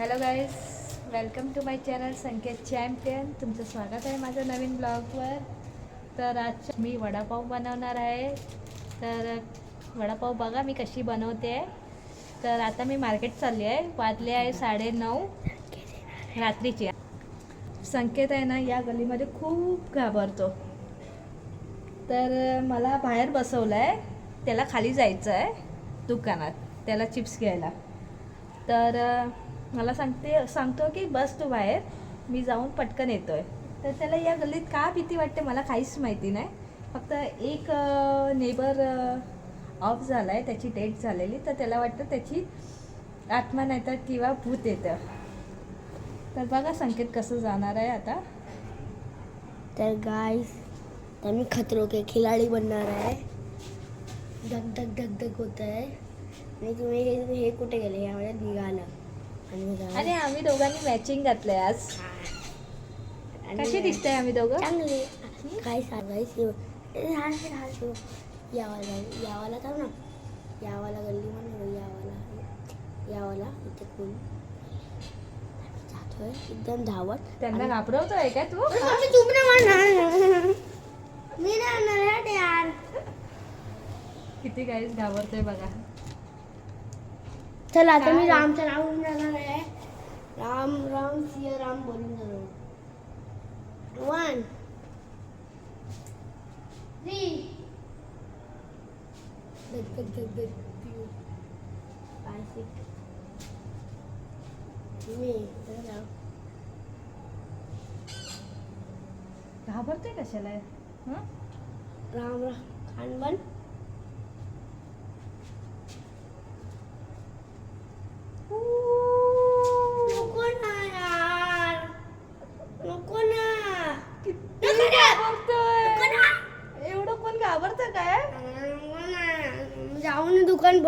Hello guys welcome to my channel Sanket champion तुमचं स्वागत आहे माझ्या नवीन ब्लॉगवर तर आज मी वडापाव बनवणार आहे. तर वडापाव बघा मी कशी बनवते. आहे तर आता मी मार्केट चालली आहे. वाजले आहे साडेनऊ. रात्रीची. संकेत आहे ना या गलीमध्ये खूप घाबरतो. तर मला बाहेर बसवलं आहे त्याला खाली जायचं आहे दुकानात. त्याला चिप्स घ्यायला. तर मला सांगते सांगतो की बस तू बाहेर. मी जाऊन पटकन येतो आहे तर त्याला या गल्लीत का भीती वाटते मला काहीच माहिती नाही. फक्त एक नेबर ऑफ झाला आहे त्याची डेट झालेली. तर त्याला वाटतं त्याची आत्मा नाही तर किंवा भूत येतं. तर बघा संकेत कसं जाणार आहे आता. तर गाय तर मी खतरों के खिलाडी बनणार आहे. धक धक धक धक होत आहे आणि तुम्ही हे हे कुठे गेले? यामध्ये निघालं. आणि आम्ही दोघांनी मॅचिंग घातलंय आज. कशी दिसतंय आम्ही दोघं? चांगली. काय सांगायच यावाला यावाला थांब ना. यावाला गल्ली म्हणून यावाला. यावाला इथे कोण? जातोय. एकदम धावत. त्यांना घाबरवतोय का तू? तू पण म्हणणार मी नाही म्हणणार यार. किती काहीच घाबरतोय बघा. चला आता मी? रामचं नाव आहे राम राम सिया राम बोलून जाणार वन थ्री धक धक धक धक two, five, मी चला. कशाला हं? राम राम खान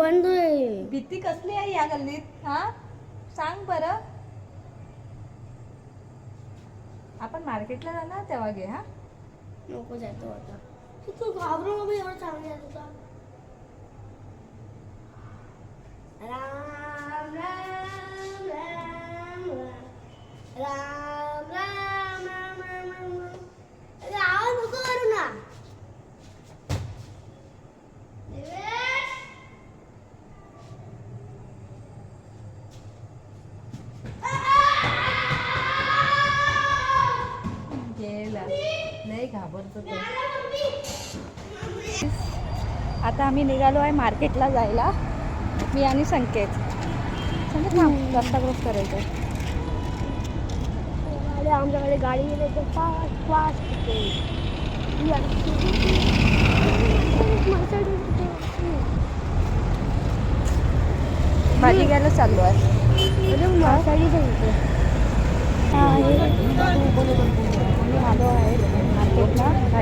बंद आहे भीती कसली आहे या गल्लीत? हा? सांग बरं. आपण मार्केटला जाणार तेव्हा घे हा? नको जातो आता. तू घाबरू नको एवढं चांगलं आहे तुझा. नाही घाबरतो तो. आता आम्ही निघालो आहे मार्केटला जायला. मी आणि संकेत. संकेत थांब रस्ता क्रॉस करायचं आमच्याकडे गाडी गेले तर फास्ट फास्ट भाजी घ्यायला चाललो आहे. आम्ही आलो आहे.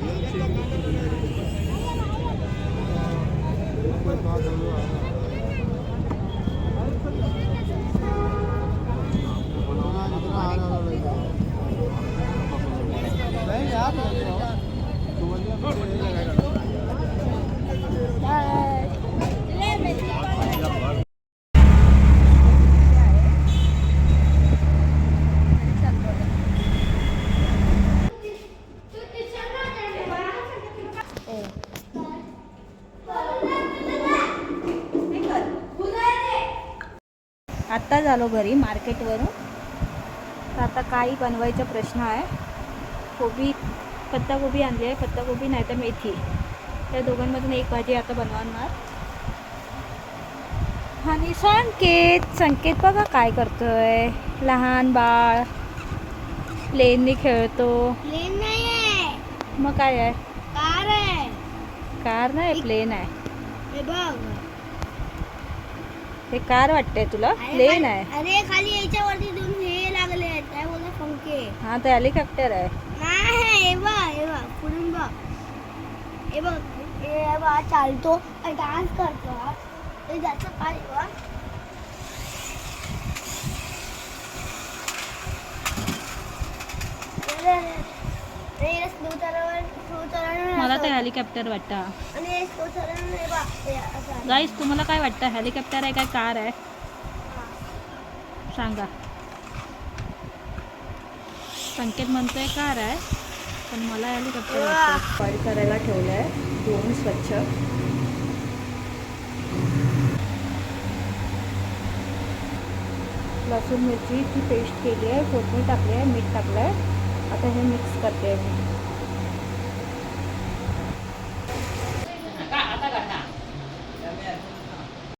Thank you. आत्ता झालो घरी मार्केटवरून. तर आता काही बनवायचा प्रश्न आहे. कोबी पत्ताकोबी आणली आहे. पत्ताकोबी नाही तर मेथी. त्या दोघांमधून एक भाजी आता बनवणार. आणि संकेत संकेत बघा काय करतोय. लहान बाळ प्लेननी खेळतो. प्लेन नाही आहे. मग काय आहे? कार आहे. कार नाही प्लेन आहे. हे कार वाटतंय तुला? अरे प्लेन खाली- आहे. अरे खाली याच्यावरती दोन हे लाग हा ते हेलिकॉप्टर आहे. नाही हे बघ हे बघ पुढून बघ. हे बघ हे बघ चालतो. डान्स करतो हा. हे ज्याचं काय बघ मला ते हेलिकॉप्टर वाटतं. हे हे हे. गाईस तुम्हाला काय वाटतं? हेलिकॉप्टर आहे काय कार आहे? सांगा. संकेत म्हणतोय कार आहे पण मला हेलिकॉप्टर वाटतं. बॉईल करायला ठेवलं आहे धुवून स्वच्छ. लसूण मिरचीची पेस्ट केली आहे फोडणी टाकली आहे मीठ टाकलं आहे आता हे मिक्स करते मी.